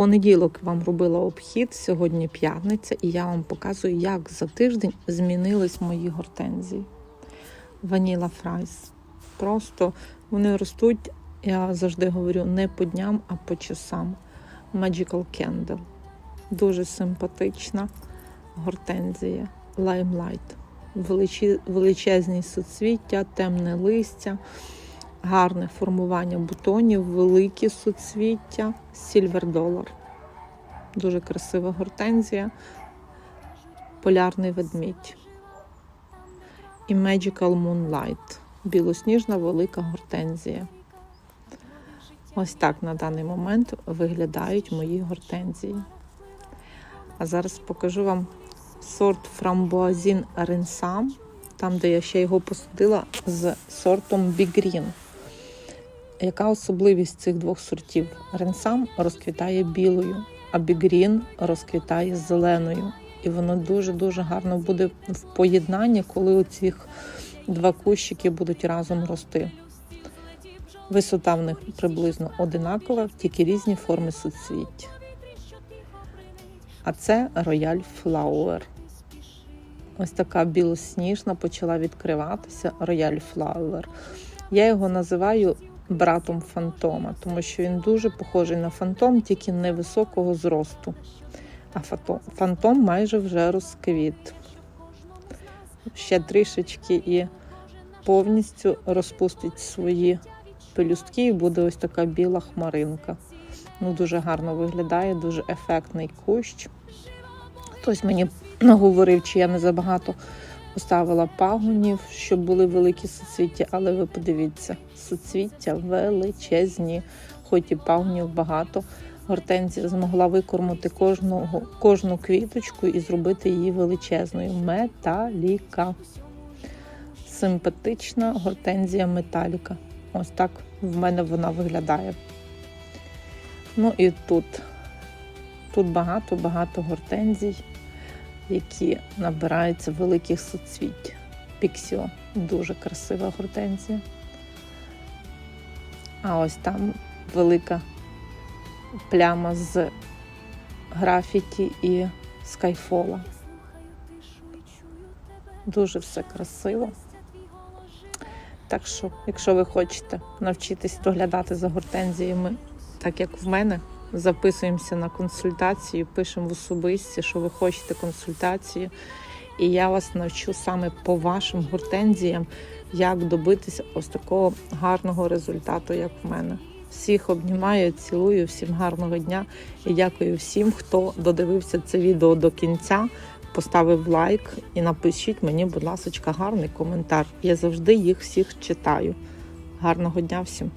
понеділок вам робила обхід, сьогодні п'ятниця, і я вам показую, як за тиждень змінились мої гортензії. Ваніла фрайс. Просто вони ростуть, я завжди говорю, не по дням, а по часам. Magical Candle. Дуже симпатична гортензія. Limelight. Величезні суцвіття, темне листя, гарне формування бутонів, великі суцвіття, Silver Dollar. Дуже красива гортензія, полярний ведмідь. І Magical Moonlight. Білосніжна велика гортензія. Ось так на даний момент виглядають мої гортензії. А зараз покажу вам сорт фрамбуазін Ренсам, там, де я ще його посадила з сортом Green. Яка особливість цих двох сортів? Ренсам розквітає білою, а Green розквітає зеленою. І воно дуже-дуже гарно буде в поєднанні, коли оці два кущики будуть разом рости. Висота в них приблизно одинакова, тільки різні форми суцвіття. А це Royal Flower. Ось така білосніжна почала відкриватися Royal Flower. Я його називаю братом фантома, тому що він дуже похожий на фантом, тільки невисокого зросту. А фантом майже вже розквіт. Ще трішечки і повністю розпустить свої пелюстки, і буде ось така біла хмаринка. Ну, Дуже гарно виглядає, дуже ефектний кущ. Хтось мені наговорив, чи я не забагато поставила пагонів, щоб були великі суцвіття, але ви подивіться, суцвіття величезні, хоч і пагонів багато. Гортензія змогла викормити кожного, кожну квіточку і зробити її величезною. Металіка. Симпатична гортензія металіка. Ось так в мене вона виглядає. Ну і тут. Тут багато-багато гортензій, які набираються великих суцвіть. Піксіо дуже красива гортензія. А ось там велика пляма з графіті і скайфола. Дуже все красиво. Так що, якщо ви хочете навчитись доглядати за гортензіями, так як в мене, записуємося на консультацію, пишемо в особисті, що ви хочете консультацію. І я вас навчу саме по вашим гортензіям, як добитися ось такого гарного результату, як в мене. Всіх обнімаю, цілую, всім гарного дня і дякую всім, хто додивився це відео до кінця, поставив лайк і напишіть мені, будь ласка, гарний коментар. Я завжди їх всіх читаю. Гарного дня всім!